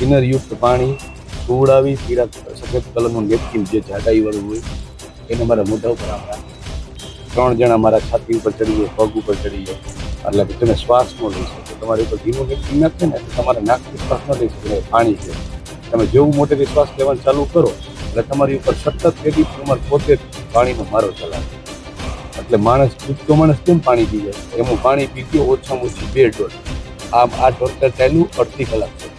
થિનરયુક્ત પાણી સુવડાવી પીળા સફેદ કલરનું નેપકિન જે જાડાઈવાળું હોય, એને મારા મોઢા ઉપર આમ ત્રણ જણા મારા છાતી ઉપર ચડી જાય પગ ઉપર ચડી જાય એટલે તમે શ્વાસ ન લઈ શકો. તમારી ઉપર ધીમો નેપકિન નાખે ને તમારે નાકથી શ્વાસ ન લઈ શકો. પાણી છે. તમે જેવું મોટેથી શ્વાસ લેવાનું ચાલુ કરો, એટલે તમારી ઉપર સતત પેટી તમારે પોતે પાણીનો મારો ચલાવે. એટલે માણસ પૂછતો માણસ કેમ પાણી પી જાય? એમાં પાણી પી ગયો ઓછામાં ઓછી બે ડોલ આમ આ ટોર્ચર ચાલ્યું અડધી કલાક છે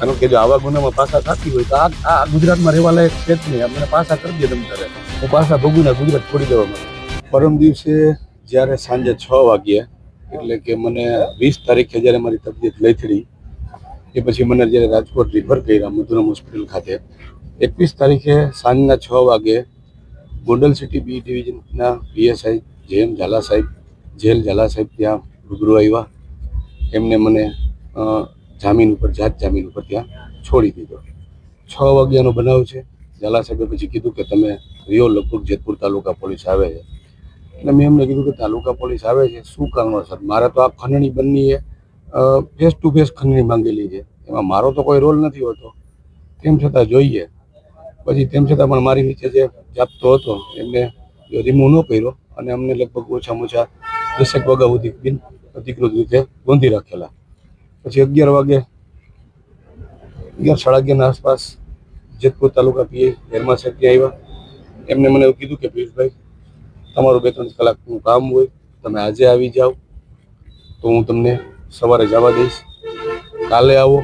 કારણ કે જો આવા ગુનામાં પાછા થતી હોય તો આ આ ગુજરાતમાં રહેવા લાયક છે જ નહીં. અમને પાછા કરી દે તમે તારે હું પાછા ભોગવીને ગુજરાત છોડી દેવા માંગુ પરમ દિવસે જ્યારે સાંજે છ વાગ્યે, એટલે કે મને વીસ તારીખે જ્યારે મારી તબિયત લથડી, એ પછી મને જ્યારે રાજકોટ રિફર કર્યા મધુરમ હોસ્પિટલ ખાતે, એકવીસ તારીખે સાંજના છ વાગે ગોંડલ સિટી બી ડિવિઝનના પીએસઆઈ જેએમ ઝાલા સાહેબ, જેલ ઝાલા સાહેબ ત્યાં રૂબરૂ આવ્યા. એમને મને જામીન ઉપર, જાત જામીન ઉપર ત્યાં છોડી દીધો. છ વાગ્યાનો બનાવ છે. ઝાલા સાહેબે પછી કીધું કે તમે રિયો લગભગ જેતપુર તાલુકા પોલીસ આવે છે. એટલે મેં એમને કીધું કે તાલુકા પોલીસ આવે છે, શું કારણોસર? મારે તો આ ખંડણી બંનીએ ફેસ ટુ ફેસ ખંડણી માંગેલી છે. એમાં મારો તો કોઈ રોલ નથી હોતો. તેમ છતાં જોઈએ. પછી તેમ છતાં પણ મારી નીચે જે જાપતો હતો, એમને રિમૂવ ન કર્યો અને અમને લગભગ ઓછામાં ઓછા દસેક વાગ્યા સુધી બિન અધિકૃત રીતે ગોંધી રાખેલા. પછી અગિયાર વાગે, અગિયાર સાડા અગિયારના આસપાસ જેતપુર તાલુકા પીએ હેરમા સાહેબ ત્યાં આવ્યા. એમને મને એવું કીધું કે, પિયુષભાઈ, તમારું બે ત્રણ કલાકનું કામ હોય, તમે આજે આવી જાઓ, તો હું તમને સવારે જવા દઈશ. કાલે આવો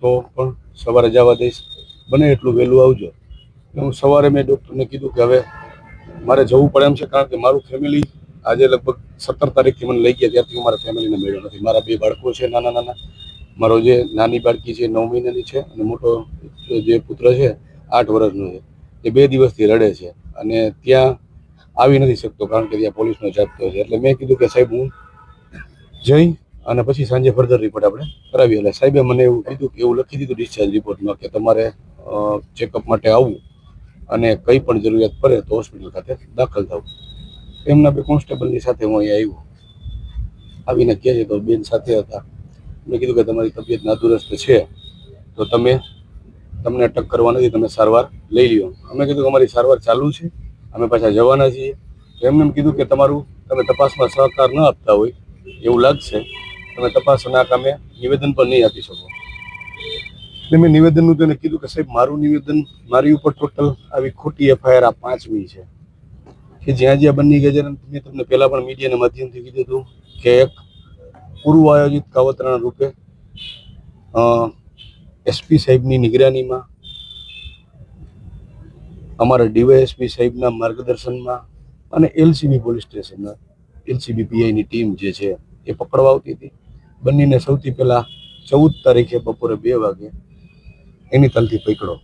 તો પણ સવારે જવા દઈશ. બને એટલું વહેલું આવજો. હું સવારે મેં ડૉક્ટરને કીધું કે, હવે મારે જવું પડે એમ છે, કારણ કે મારું ફેમિલી આજે લગભગ સત્તર તારીખથી મને લઈ ગયા, ત્યારથી મારા ફેમિલીને મળ્યો નથી. મારા બે બાળકો છે, નાના નાના. મારો જે નાની બાળકી છે નવ મહિનાની છે અને મોટો જે પુત્ર છે, આઠ વર્ષનો છે. એ બે દિવસથી રડે છે અને ત્યાં આવી નથી શકતો કારણ કે ત્યાં પોલીસનો જાપતો છે. એટલે મેં કીધું કે સાહેબ હું જઈ અને પછી સાંજે ફર્ધર રિપોર્ટ આપણે કરાવીએ. એટલે સાહેબે મને એવું કીધું કે એવું લખી દીધું ડિસ્ચાર્જ રિપોર્ટમાં કે તમારે ચેકઅપ માટે આવવું અને કંઈ પણ જરૂરિયાત પડે તો હોસ્પિટલ ખાતે દાખલ થવું. એમના બે કોન્સ્ટેબલની સાથે હું અહીંયા આવ્યો. આવીને કહે છે તો બેન સાથે હતા. મેં કીધું કે તમારી તબિયત નાદુરસ્ત છે, તો તમે તમને અટક કરવા નથી, તમે સારવાર લઈ લ્યો. અમે કીધું કે અમારી સારવાર ચાલુ છે, અમે પાછા જવાના છીએ. તો એમને એમ કીધું કે તમારું, તમે તપાસમાં સહકાર ન આપતા હોય, એવું લાગશે. તમે તપાસના કામે નિવેદન પણ નહીં આપી શકો. એટલે મેં નિવેદનનું તેને કીધું કે સાહેબ, મારું નિવેદન, મારી ઉપર ટોટલ આવી ખોટી એફઆઈઆર આ પાંચમી છે. કે જ્યાં જ્યાં બની છે મેં તમને પહેલા પણ મીડિયાના માધ્યમથી કીધું હતું કે એક પૂર્વ આયોજિત કાવતરાના રૂપે એસપી સાહેબની નિગરાનીમાં, અમારા ડીવાયએસપી સાહેબના માર્ગદર્શનમાં અને એલસીબી પોલીસ સ્ટેશનના, એલસીબી પીઆઈની ટીમ જે છે એ પકડવા આવતી હતી. બંનેને સૌથી પહેલાં ચૌદ તારીખે બપોરે બે વાગે એની તલથી પકડો.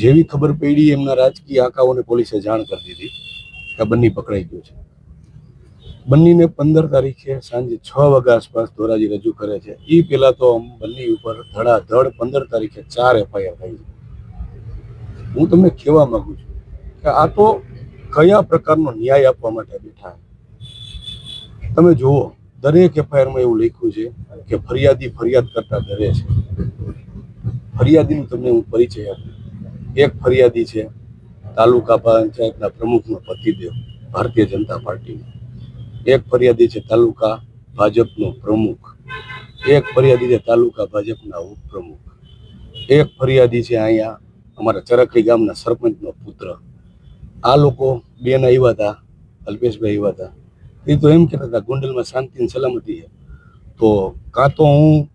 જેવી ખબર પડી એમના રાજકીય આંકાઓને પોલીસે જાણ કરી દીધી. આ બંને પકડાઈ ગયો છે. બંનેને પંદર તારીખે સાંજે છ વાગ્યા આસપાસ ધોરાજી રજૂ કરે છે. એ પેલા તો બંને ઉપર ધડાધડ પંદર તારીખે ચાર એફઆઈઆર થઈ છે. હું તમને કહેવા માંગુ છું કે આ તો કયા પ્રકારનો ન્યાય આપવા માટે બેઠા તમે જુઓ, દરેક એફઆઈઆરમાં એવું લખ્યું છે કે ફરિયાદી ફરિયાદ કરતા ડરે છે. ફરિયાદીનું તમને હું પરિચય આપું. એક ફરિયાદી છે તાલુકા પંચાયતના પ્રમુખનો પતિદેવ ભારતીય જનતા પાર્ટીનો. એક ફરિયાદી છે તાલુકા ભાજપનો પ્રમુખ. એક ફરિયાદી છે તાલુકા ભાજપના ઉપપ્રમુખ. એક ફરિયાદી છે અહીંયા અમારા ચરખડી ગામના સરપંચનો પુત્ર. આ લોકો બેન આવ્યા હતા, અલ્પેશભાઈ આવ્યા હતા. એ તો એમ કહેતા હતા, ગોંડલમાં શાંતિ અને સલામતી છે. તો કાં તો હું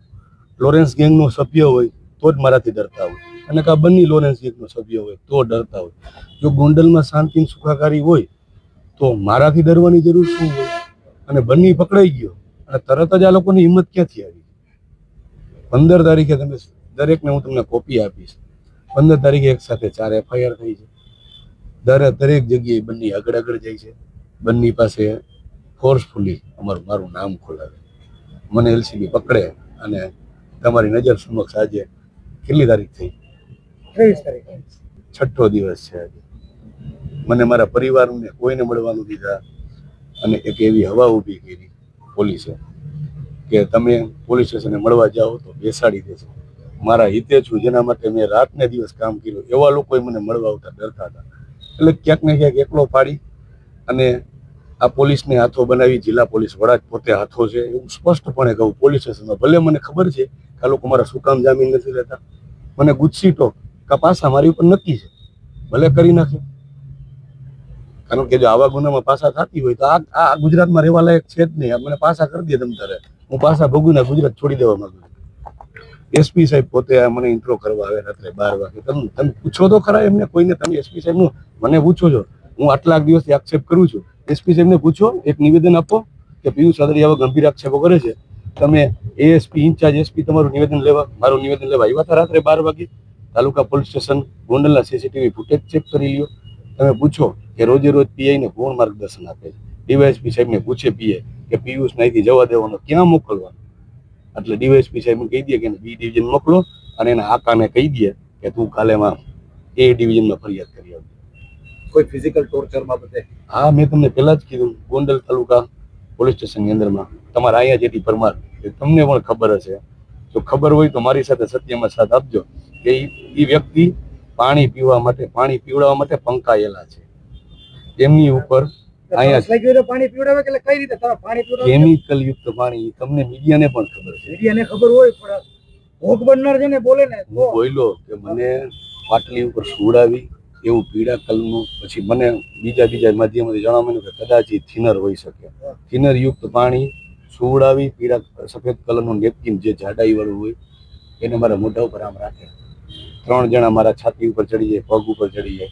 લોરેન્સ ગેંગનો સભ્ય હોય, તો જ મારાથી ડરતા હોય. અને કાં બંને લોરેન્સ એકનો સભ્ય હોય, તો ડરતા હોય. જો ગોંડલમાં શાંતિ સુખાકારી હોય, તો મારાથી ડરવાની જરૂર શું હોય? અને બંને પકડાઈ ગયો, અને તરત જ આ લોકોની હિંમત ક્યાંથી આવી? પંદર તારીખે તમે દરેકને હું તમને કોપી આપીશ. પંદર તારીખે એક સાથે ચાર એફઆઈઆર થઈ છે. દરે દરેક જગ્યાએ બંને આગળ આગળ જાય છે. બંને પાસે ફોર્સફુલી અમારું, મારું નામ ખોલાવે. મને એલસીબી પકડે અને તમારી નજર સમક્ષ આજે કેટલી તારીખ થઈ? છઠ્ઠો દિવસ છે મને મારા પરિવારને કોઈને મળવાનું દીધા અને એક એવી હવા ઊભી કરી પોલીસે કે તમે પોલીસ સ્ટેશને મળવા જાઓ તો બેસાડી દેશે મારા હિતે છું, જેના માટે મેં રાત ને દિવસ કામ કર્યું. એવા લોકોએ મને મળવા આવતા ડરતા હતા. એટલે ક્યાંક ને ક્યાંક એકલો પાડી અને આ પોલીસને હાથો બનાવી જિલ્લા પોલીસ વડા જ પોતે હાથો છે. એવું સ્પષ્ટપણે કહું, પોલીસ સ્ટેશનમાં ભલે મને ખબર છે કે આ લોકો મારા શું કામ જામીન નથી લેતા. મને ગુસ્સીટો કા પાસા મારી ઉપર નક્કી છે. ભલે કરી નાખે. કારણ કે જો આવા ગુનામાં પાસા થતી હોય તો આ આ ગુજરાતમાં રહેવા લાયક છે જ નહીં. મને પાસા કરી દે તમ તારે. હું પાસા ભોગું ના ગુજરાત છોડી દેવા માંગુ એસપી સાહેબ પોતે મને ઇન્ટ્રો કરવા આવે રાત્રે બાર વાગે. તમે તમે પૂછો તો ખરા એમને કોઈને. તમે એસપી સાહેબનું મને પૂછો છો. હું આટલા દિવસથી આક્ષેપ કરું છું. એસપી સાહેબને પૂછો, એક નિવેદન આપો કે પિયુષ આદરી આવા ગંભીર આક્ષેપો કરે છે. તમે એએસપી ઇન્ચાર્જ એસપી તમારું નિવેદન લેવા મારું નિવેદન લેવા આવ્યા હતા રાત્રે બાર વાગે? તાલુકા પોલીસ સ્ટેશન ગોંડલના સીસીટીવી ફૂટેજ ચેક કરી લ્યો. તમે પૂછો કે રોજે રોજ પીઆઈને કોણ માર્ગદર્શન આપે છે. ડીવાયએસપી સાહેબને પૂછે પીએ કે પિયુષ અહીંથી જવા દેવાનો ક્યાં મોકલવાનો? એટલે ડીવાયએસપી સાહેબને કહી દે કે બી ડિવિઝન મોકલો અને એના આકાને કહી દે કે તું કાલેમાં એ ડિવિઝનમાં ફરિયાદ કરી આવજો કોઈ ફિઝિકલ ટોર્ચર બાબતે? હા મેં તમને પહેલા જ કીધું ગોંડલ તાલુકા પોલીસ સ્ટેશનની અંદરમાં તમારા અહીંયા જેથી પરમાર તમને પણ ખબર હશે. જો ખબર હોય તો મારી સાથે સત્યમાં સાથ આપજો. કે એ વ્યક્તિ પાણી પીવા માટે પાણી પીવડાવવા માટે પંકાયેલા છે. એમની ઉપર કેમિકલ યુક્ત પાણી તમને મીડિયાને પણ ખબર છે. મીડિયાને ખબર હોય પણ ભોગ બનનાર છે ને બોલે ને હું બોલ્યો કે મને પાટલી ઉપર સુવડાવી એવું પીળા કલરનું પછી મને બીજા બીજા માધ્યમથી જણાવવા કે કદાચ એ થિનર હોઈ શકે. થિનર યુક્ત પાણી સુવડાવી પીળા સફેદ કલરનું નેપકિન જે જાડાઈ વાળું હોય એને મારા મોઢા ઉપર આમ રાખે. ત્રણ જણા મારા છાતી ઉપર ચડી જાય, પગ ઉપર ચડી જાય.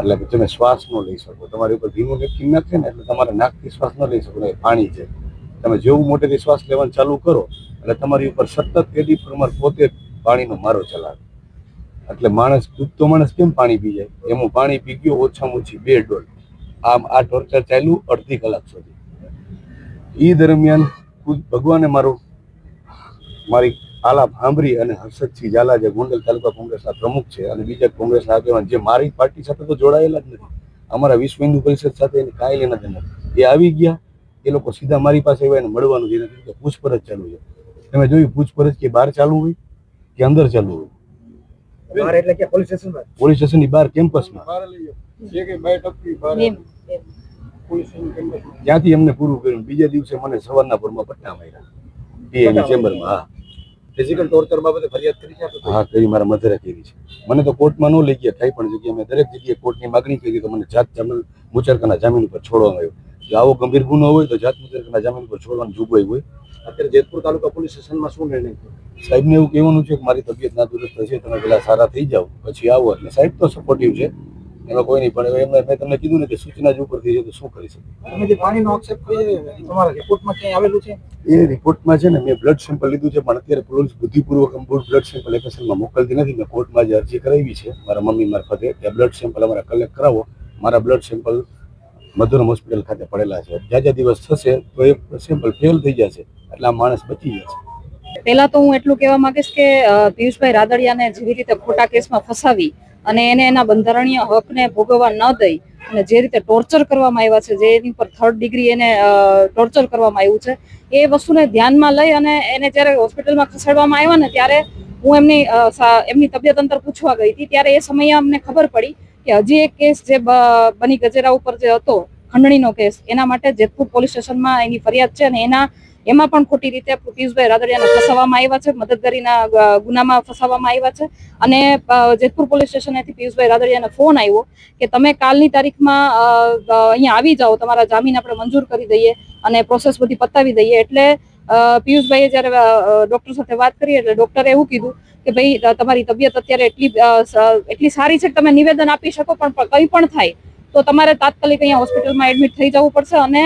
એટલે કે તમે શ્વાસ ન લઈ શકો. તમારી ઉપર ધીમું નેપકિન નાખે ને, એટલે તમારે નાકથી શ્વાસ ન લઈ શકો, એ પાણી છે. તમે જેવું મોટેથી શ્વાસ લેવાનું ચાલુ કરો, એટલે તમારી ઉપર સતત પેઢી પ્રમાણ પોતે પાણીનો મારો ચલાવે. એટલે માણસ ડૂબતો માણસ કેમ પાણી પી જાય? એમાં પાણી પી ગયો ઓછામાં ઓછી બે ડોલ. આમ આ ટોર્ચર ચાલ્યું અડધી કલાક સુધી. એ દરમિયાન ભગવાને મારું, મારી આલાપ સાંભળી અને હર્ષદસિંહ ઝાલા જે ગોંડલ તાલુકા કોંગ્રેસના પ્રમુખ છે અને બીજા કોંગ્રેસના આગેવાન જે મારી પાર્ટી સાથે તો જોડાયેલા જ નથી. અમારા વિશ્વ હિન્દુ પરિષદ સાથે એને કાંઈ લેના દેના એ આવી ગયા એ લોકો સીધા મારી પાસે આવ્યા એને મળવાનું જેને કે પૂછપરછ ચાલુ છે. તમે જોયું પૂછપરછ કે બહાર ચાલુ હોય કે અંદર ચાલુ હોય? બહાર એટલે કે પોલીસ સ્ટેશન પોલીસ સ્ટેશનની બહાર કેમ્પસમાં. ત્યાંથી એમને પૂરું કર્યું. બીજા દિવસે મને સવારના પરમાં પટ્ટા માર્યા. પીએની ચેમ્બરમાં હા. ફિઝિકલ ટોર્ચર બાબતે ફરિયાદ કરી છે? હા કરી મારા મધરે કરી છે. મને તો કોર્ટમાં ન લઈ ગયા કઈ પણ જગ્યાએ મેં દરેક જગ્યાએ કોર્ટની માગણી કરી તો મને જાત જામીન મુચરકાના જામીન ઉપર છોડવામાં આવ્યો. જો આવો ગંભીર ગુનો હોય તો જાત મુચરકાના જામીન ઉપર છોડવાની જોગવાઈ હોય. અત્યારે જેતપુર તાલુકા પોલીસ સ્ટેશનમાં શું નિર્ણય સાહેબને એવું કહેવાનું છે કે મારી તબિયત ના દુરસ્ત છે તમે પેલા સારા થઈ જાઓ પછી આવો. એટલે સાહેબ તો સપોર્ટિવ છે. એમાં કોઈ નહીં પણ હવે એમને મેં તમને કીધું ને કે સૂચના જ ઉપરથી છે તો શું કરી શકું તમે જે પાણીનો આક્ષેપ કર્યો એ તમારા રિપોર્ટમાં ક્યાંય આવેલું છે? એ રિપોર્ટમાં છે ને મેં બ્લડ સેમ્પલ લીધું છે પણ અત્યારે પોલીસ બુદ્ધિપૂર્વક બ્લડ સેમ્પલ એફએસએલમાં મોકલતી નથી. મેં કોર્ટમાં જે અરજી કરાવી છે મારા મમ્મી મારફતે કે બ્લડ સેમ્પલ અમારા કલેક્ટ કરાવો. મારા બ્લડ સેમ્પલ મધુરમ હોસ્પિટલ ખાતે પડેલા છે. જ્યાં જ્યાં દિવસ થશે તો એ સેમ્પલ ફેલ થઈ જશે. એટલે આ માણસ બચી જશે પહેલા તો હું એટલું કહેવા માંગીશ કે પિયુષભાઈ રાદડિયાને જેવી રીતે ખોટા કેસમાં ફસાવી અને એને એના બંધારણીય હકને ભોગવવા ન દઈ અને જે રીતે ટોર્ચર કરવામાં આવ્યા છે, જે એની પર થર્ડ ડિગ્રી એને ટોર્ચર કરવામાં આવ્યું છે, એ વસ્તુને ધ્યાનમાં લઈ અને એને જ્યારે હોસ્પિટલમાં ખસેડવામાં આવ્યા ને ત્યારે હું એમની એમની તબિયત અંતર પૂછવા ગઈ હતી, ત્યારે એ સમયે અમને ખબર પડી કે હજી એક કેસ જે બની ગજેરા ઉપર જે હતો, ખંડણીનો કેસ, એના માટે જેતપુર પોલીસ સ્ટેશનમાં એની ફરિયાદ છે અને એના એમાં પણ ખોટી રીતે પિયુષભાઈ રાદડિયાને ફસાવવામાં આવ્યા છે, મદદગારીના ગુનામાં ફસાવવામાં આવ્યા છે. અને જેતપુર પોલીસ સ્ટેશનેથી પિયુષભાઈ રાદડિયાને ફોન આવ્યો કે તમે કાલની તારીખમાં અહીંયા આવી જાઓ, તમારા જામીન આપણે મંજૂર કરી દઈએ અને પ્રોસેસ બધી પતાવી દઈએ. એટલે પિયુષભાઈએ જ્યારે ડૉક્ટર સાથે વાત કરી એટલે ડૉક્ટરે એવું કીધું કે ભાઈ તમારી તબિયત અત્યારે એટલી એટલી સારી છે કે તમે નિવેદન આપી શકો, પણ કંઈ પણ થાય તો તમારે તાત્કાલિક અહીંયા હોસ્પિટલમાં એડમિટ થઈ જવું પડશે અને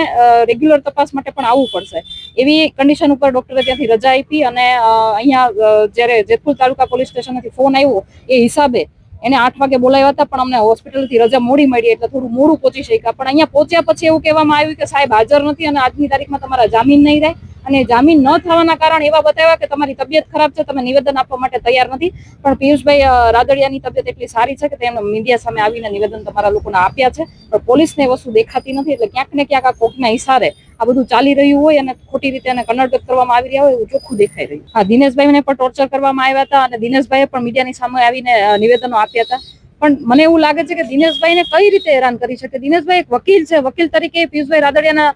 રેગ્યુલર તપાસ માટે પણ આવવું પડશે. એવી કન્ડિશન ઉપર ડોક્ટરે ત્યાંથી રજા આપી અને અહીંયા જ્યારે જેતપુર તાલુકા પોલીસ સ્ટેશનથી ફોન આવ્યો, એ હિસાબે એને આઠ વાગે બોલાવ્યા હતા, પણ અમને હોસ્પિટલથી રજા મોડી મળી એટલે થોડું મોડું પહોંચી શક્યા. પણ અહીંયા પહોંચ્યા પછી એવું કહેવામાં આવ્યું કે સાહેબ હાજર નથી અને આજની તારીખમાં તમારા જામીન નહીં રહે અને જામીન ન થવાના કારણ એવા બતાવ્યા કે તમારી તબિયત ખરાબ છે, તમે નિવેદન આપવા માટે તૈયાર નથી. પણ પિયુષભાઈ રાદડિયાની તબિયત એટલી સારી છે કે તેમણે મીડિયા સામે આવીને નિવેદન તમારા લોકોને આપ્યા છે. પણ પોલીસને વસ્તુ દેખાતી નથી એટલે ક્યાંક ને ક્યાંક આ કોકના ઈશારે આ બધું ચાલી રહ્યું હોય અને ખોટી રીતે એને કન્નડક કરવામાં આવી રહ્યા હોય એવું ચોખ્ખું દેખાઈ રહ્યું. હા, દિનેશભાઈને પણ ટોર્ચર કરવામાં આવ્યા હતા અને દિનેશભાઈએ પણ મીડિયાની સામે આવીને નિવેદનો આપ્યા હતા. પણ મને એવું લાગે છે કે દિનેશભાઈને કઈ રીતે હેરાન કરી શકે? દિનેશભાઈ એક વકીલ છે. વકીલ તરીકે પિયુષભાઈ રાદડિયાના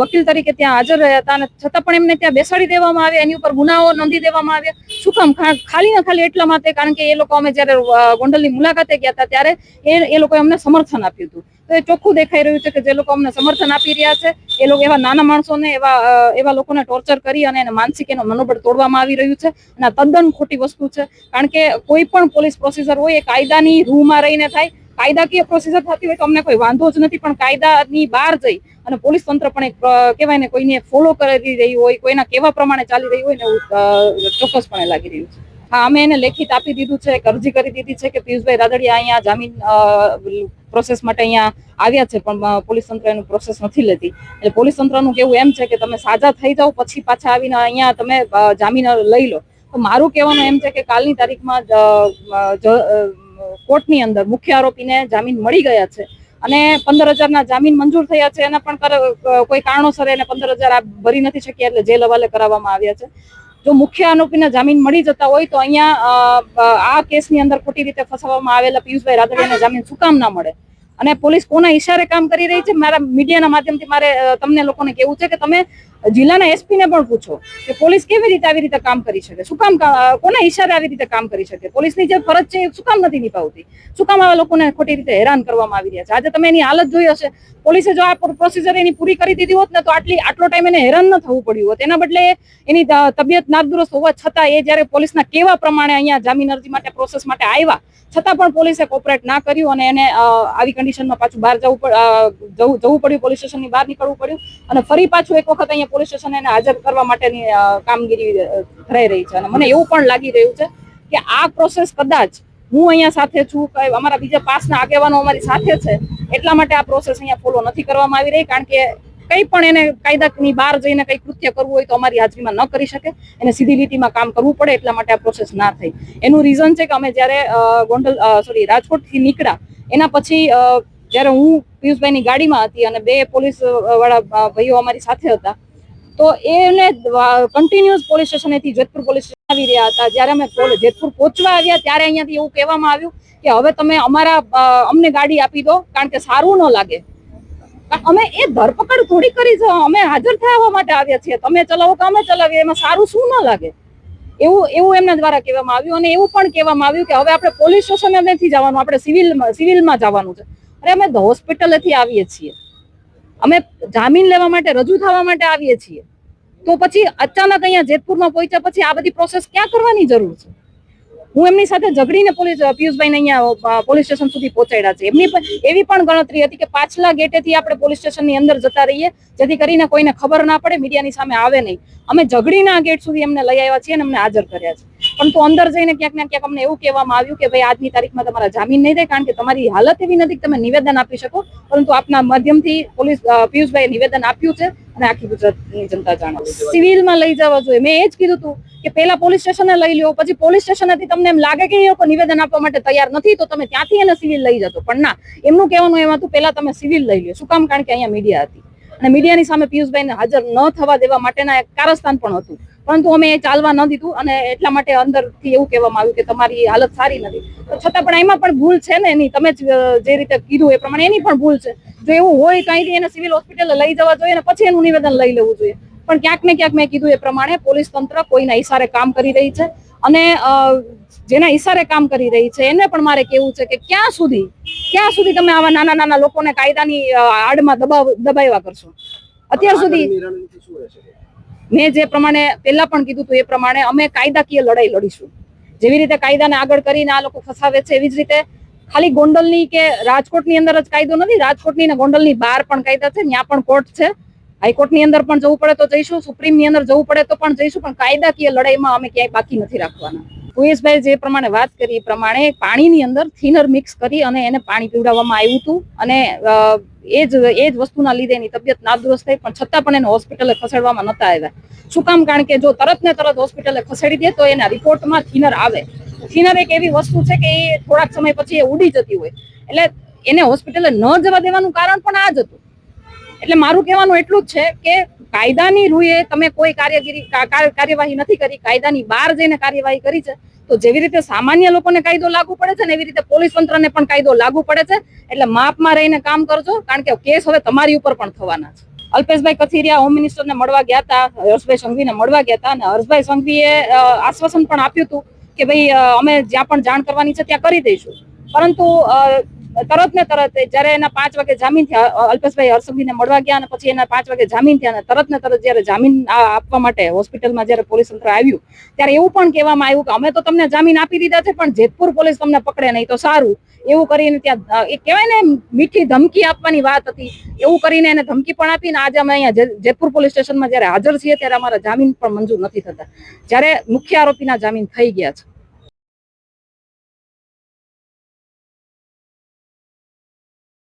વકીલ તરીકે ત્યાં હાજર રહ્યા હતા અને છતાં પણ એમને ત્યાં બેસાડી દેવામાં આવ્યા. એની ઉપર ગુનાઓ નોંધી દેવામાં આવ્યા. શું કામ? ખાલી ને ખાલી એટલા માટે? કારણ કે એ લોકો અમે જ્યારે ગોંડલની મુલાકાતે ગયા હતા ત્યારે એ એ લોકોએ અમને સમર્થન આપ્યું હતું. તો ચોખ્ખું દેખાઈ રહ્યું છે કે જે લોકો અમને સમર્થન આપી રહ્યા છે, એ લોકો એવા નાના માણસોને એવા એવા લોકોને ટોર્ચર કરી અને એને માનસિક એનો મનોબળ તોડવામાં આવી રહ્યું છે. અને આ તદ્દન ખોટી વસ્તુ છે, કારણ કે કોઈ પણ પોલીસ પ્રોસીજર હોય એ કાયદાની રૂમાં રહીને થાય. કાયદાકીય પ્રોસીજર થતી હોય તો અમને કોઈ વાંધો જ નથી, પણ કાયદાની બહાર જઈ અને પોલીસ તંત્ર પણ એક કહેવાય ને કોઈને ફોલો કરી રહ્યું હોય, કોઈના કેવા પ્રમાણે ચાલી રહ્યું હોય ને એવું ચોક્કસપણે લાગી રહ્યું છે. હા, અમે એને લેખિત આપી દીધું છે અરજી કરી દીધી છે કે પિયુષભાઈ રાદડિયા અહીંયા જામીન પ્રોસેસ માટે અહીંયા આવ્યા છે, પણ પોલીસ તંત્ર એનું પ્રોસેસ નથી લેતી. એટલે પોલીસ તંત્રનું કેવું એમ છે કે તમે સાજા થઈ જાઓ, પછી પાછા આવીને અહીંયા તમે જામીન લઈ લો. તો મારું કહેવાનું એમ છે કે કાલની તારીખમાં કોર્ટની અંદર મુખ્ય આરોપીને જામીન મળી ગયા છે. અને પંદર હજારના જામીન મંજૂર થયા છે, એના પણ કોઈ કારણોસર એને પંદર હજાર ભરી નથી શક્યા, એટલે જેલ હવાલે કરાવવામાં આવ્યા છે. જો મુખ્ય આરોપીને જામીન મળી જતા હોય તો અહીંયા આ કેસની અંદર ખોટી રીતે ફસાવવામાં આવેલા પિયુષભાઈ રાદડિયાને જામીન શું કામ ના મળે? અને પોલીસ કોના ઈશારે કામ કરી રહી છે? મારા મીડિયાના માધ્યમથી મારે તમને લોકોને કેવું છે કે તમે જિલ્લાના એસપી ને પણ પૂછો કે પોલીસ કેવી રીતે આવી રીતે કામ કરી શકે? શું કામ કોના ઈશારે આવી રીતે કામ કરી શકે? પોલીસની જે ફરજ છે એ શું કામ નથી નિભાવતી? શું કામ આવા લોકોને ખોટી રીતે હેરાન કરવામાં આવી રહ્યા છે? આજે તમે એની હાલત જોઈ હશે. પોલીસે જો આ પ્રોસીજર એની પૂરી કરી દીધી હોત ને તો આટલી, આટલો ટાઈમ એને હેરાન ન થવું પડ્યું હોત. એના બદલે એની તબિયત નાદુરસ્ત હોવા છતાં એ જ્યારે પોલીસના કેવા પ્રમાણે અહીંયા જામીન અરજી માટે પ્રોસેસ માટે આવ્યા, છતાં પણ પોલીસે કોપરેટ ના કર્યું અને એને આવી આવી કન્ડિશનમાં પાછું બહાર જવું જવું જવું પડ્યું પોલીસ સ્ટેશનની બહાર નીકળવું પડ્યું અને ફરી પાછું એક વખત અહીંયા પોલીસ સ્ટેશન એને હાજર કરવા માટેની કામગીરી થઈ રહી છે. અને મને એવું પણ લાગી રહ્યું છે કે આ પ્રોસેસ કદાચ હું અહીંયા સાથે છું કે અમારા બીજા પાસના આગેવાનો અમારી સાથે છે, એટલા માટે આ પ્રોસેસ અહીંયા ફોલો નથી કરવામાં આવી રહી. કારણ કે કંઈ પણ એને કાયદાની બહાર જઈને કંઈ કૃત્ય કરવું હોય તો અમારી હાજરીમાં ન કરી શકે. એને સીધી લીટીમાં કામ કરવું પડે, એટલા માટે આ પ્રોસેસ ના થઈ. એનું રીઝન છે કે અમે જ્યારે ગોંડલ સોરી રાજકોટથી નીકળ્યા એના પછી જ્યારે હું પિયુષભાઈની ગાડીમાં હતી અને બે પોલીસવાળા ભાઈઓ અમારી સાથે હતા, તો એને કન્ટિન્યુઅસ પોલીસ સ્ટેશનેથી જેતપુર પોલીસ સ્ટેશન આવી રહ્યા હતા. જ્યારે અમે જેતપુર પહોંચવા આવ્યા, ત્યારે અહીંયાથી એવું કહેવામાં આવ્યું કે હવે તમે અમારા અમને ગાડી આપી દો, કારણ કે સારું ન લાગે. અમે એ ધરપકડ થોડી કરી છે. અમે હાજર થવા માટે આવ્યા છીએ. તમે ચલાવો કે અમે ચલાવીએ, એમાં સારું શું ન લાગે? એવું એવું એમના દ્વારા કહેવામાં આવ્યું અને એવું પણ કહેવામાં આવ્યું કે હવે આપણે પોલીસ સ્ટેશને નથી જવાનું, આપણે સિવિલમાં સિવિલમાં જવાનું છે. અરે અમે હોસ્પિટલેથી આવીએ છીએ. અમે જામીન લેવા માટે, રજૂ થવા માટે આવીએ છીએ. તો પછી અચાનક અહીંયા જેતપુરમાં પહોંચ્યા પછી આ બધી પ્રોસેસ ક્યાં કરવાની જરૂર છે? હું એમની સાથે ઝઘડીને પોલીસ પિયુષભાઈને અહીંયા પોલીસ સ્ટેશન સુધી પહોંચાડ્યા છે. એમની પણ, એવી પણ ગણતરી હતી કે પાછલા ગેટેથી આપણે પોલીસ સ્ટેશનની અંદર જતા રહીએ, જેથી કરીને કોઈને ખબર ના પડે, મીડિયાની સામે આવે નહીં. અમે ઝઘડીના ગેટ સુધી એમને લઈ આવ્યા છીએ અને અમને હાજર કર્યા છે. પરંતુ અંદર જઈને ક્યાંક ક્યાંક અમને એવું કહેવામાં આવ્યું કે ભાઈ, આજની તારીખમાં તમારા જામીન નહીં થાય કારણ કે તમારી હાલત એવી નથી તમે નિવેદન આપી શકો. પરંતુ આપના માધ્યમથી પોલીસ પિયુષભાઈએ નિવેદન આપ્યું છે અને આખી ગુજરાતની જનતા જાણે સિવિલમાં લઈ જવા જોઈએ. મેં એ જ કીધું હતું કે પેલા પોલીસ સ્ટેશને લઈ લ્યો, પછી પોલીસ સ્ટેશનેથી તમને એમ લાગે કે એ લોકો નિવેદન આપવા માટે તૈયાર નથી, તો તમે ત્યાંથી એને સિવિલ લઈ જતો પણ ના, એમનું કહેવાનું એમ હતું પેલા તમે સિવિલ લઈ લ્યો. શું કામ? કારણ કે અહીંયા મીડિયા હતી. અને મીડિયાની સામે પિયુષભાઈને હાજર ન થવા દેવા માટેના એક કારસ્થાન પણ હતું. પરંતુ અમે ચાલવા ન દીધું અને એટલા માટે અંદરથી એવું કહેવામાં આવ્યું કે તમારી હાલત સારી નથી. તો છતાં પણ એમાં પણ ભૂલ છે ને એની તમે જે રીતે કીધું એ પ્રમાણે એની પણ ભૂલ છે. જો એવું હોય કાંઈથી એને સિવિલ હોસ્પિટલ લઈ જવા જોઈએ અને પછી એનું નિવેદન લઈ લેવું જોઈએ. પણ ક્યાંક ને ક્યાંક મેં કીધું એ પ્રમાણે પોલીસ તંત્ર કોઈના ઈશારે કામ કરી રહી છે અને જેના ઈશારે કામ કરી રહી છે એને પણ મારે કેવું છે કે ક્યાં સુધી ક્યાં સુધી તમે આવા નાના નાના લોકોને કાયદાની આડમાં દબાવ દબાવ્યા કરશો? અત્યાર સુધી મેં જે પ્રમાણે પહેલા પણ કીધું હતું એ પ્રમાણે અમે કાયદાકીય લડાઈ લડીશું. જેવી રીતે કાયદાને આગળ કરીને આ લોકો ફસાવે છે, એવી જ રીતે ખાલી ગોંડલની કે રાજકોટની અંદર જ કાયદો નથી, રાજકોટની ને ગોંડલની બહાર પણ કાયદા છે ત્યાં પણ કોર્ટ છે. હાઈકોર્ટની અંદર પણ જવું પડે તો જઈશું, સુપ્રીમની અંદર જવું પડે તો પણ જઈશું, પણ કાયદાકીય લડાઈમાં અમે ક્યાંય બાકી નથી રાખવાના. પુયેશભાઈ જે પ્રમાણે વાત કરી એ પ્રમાણે પાણીની અંદર થિનર મિક્સ કરી અને એને પાણી પીવડાવવામાં આવ્યું હતું અને એ જ એ જ વસ્તુના લીધે એની તબિયત નાદુરસ્ત થઈ, પણ છતાં પણ એને હોસ્પિટલે ખસેડવામાં નતા આવ્યા. શું કામ? કારણ કે જો તરત ને તરત હોસ્પિટલે ખસેડી દે તો એના રિપોર્ટમાં થિનર આવે. થિનર એક એવી વસ્તુ છે કે એ થોડાક સમય પછી એ ઉડી જતી હોય. એટલે એને હોસ્પિટલે ન જવા દેવાનું કારણ પણ આ જ હતું. એટલે મારું કહેવાનું એટલું જ છે કે કાયદાની રૂએ તમે કોઈ કાર્યગીરી કાર્યવાહી નથી કરી. કાયદાની બહાર જઈને કાર્યવાહી કરી છે. તો જેવી રીતે સામાન્ય લોકોને કાયદો લાગુ પડે છે ને એવી રીતે પોલીસ તંત્રને પણ કાયદો લાગુ પડે છે, એટલે માપમાં રહીને કામ કરજો, કારણ કે કેસ હવે તમારી ઉપર પણ થવાના છે. અલ્પેશભાઈ કથિરિયા હોમ મિનિસ્ટરને મળવા ગયા હતા, હર્ષભાઈ સંઘવીને મળવા ગયા હતા, અને હર્ષભાઈ સંઘવીએ આશ્વાસન પણ આપ્યું હતું કે ભાઈ અમે જ્યાં પણ જાણ કરવાની છે ત્યાં કરી દઈશું. પરંતુ તરત ને તરત જયારે એના પાંચ વાગે જામીન થયા અલ્પેશભાઈ હર્ષંઘવીને મળવા ગયા અને પછી એના પાંચ વાગે જામીન થયા અને તરત ને તરત જ્યારે જામીન આપવા માટે હોસ્પિટલમાં જયારે પોલીસ તંત્ર આવ્યું, ત્યારે એવું પણ કહેવામાં આવ્યું કે અમે તો તમને જામીન આપી દીધા છે, પણ જેતપુર પોલીસ તમને પકડે નહીં તો સારું. એવું કરીને ત્યાં એ કહેવાય ને મીઠી ધમકી આપવાની વાત હતી. એવું કરીને એને ધમકી પણ આપીને આજે અમે અહીંયા જેતપુર પોલીસ સ્ટેશનમાં જ્યારે હાજર છીએ ત્યારે અમારા જામીન પણ મંજૂર નથી થતા. જ્યારે મુખ્ય આરોપીના જામીન થઈ ગયા છે.